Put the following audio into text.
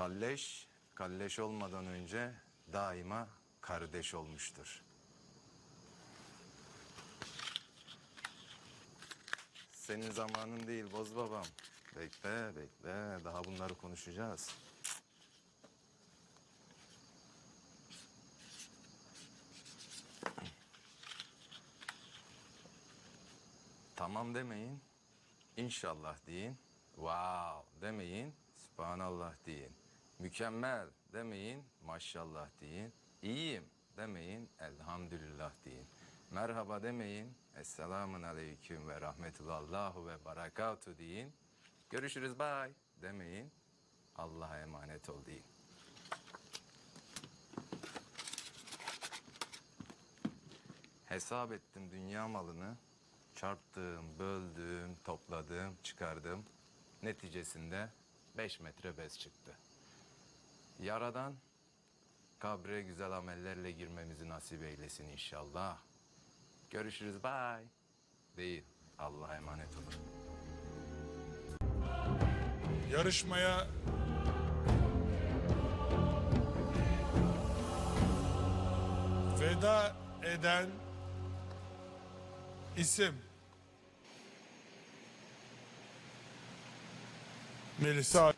Kalleş, kalleş olmadan önce daima kardeş olmuştur. Senin zamanın değil boz babam. Bekle, bekle. Daha bunları konuşacağız. Tamam demeyin. İnşallah deyin. Wow demeyin. Subhanallah deyin. Mükemmel demeyin. Maşallah deyin. İyiyim demeyin. Elhamdülillah deyin. Merhaba demeyin. Esselamun aleyküm ve rahmetullahu ve barakatu deyin. Görüşürüz bye demeyin. Allah'a emanet ol deyin. Hesap ettim dünya malını. Çarptım, böldüm, topladım, çıkardım. Neticesinde 5 metre bez çıktı. Yaradan kabre güzel amellerle girmemizi nasip eylesin inşallah. Görüşürüz bye. Değil. Allah'a emanet olun. Yarışmaya veda eden isim Melisa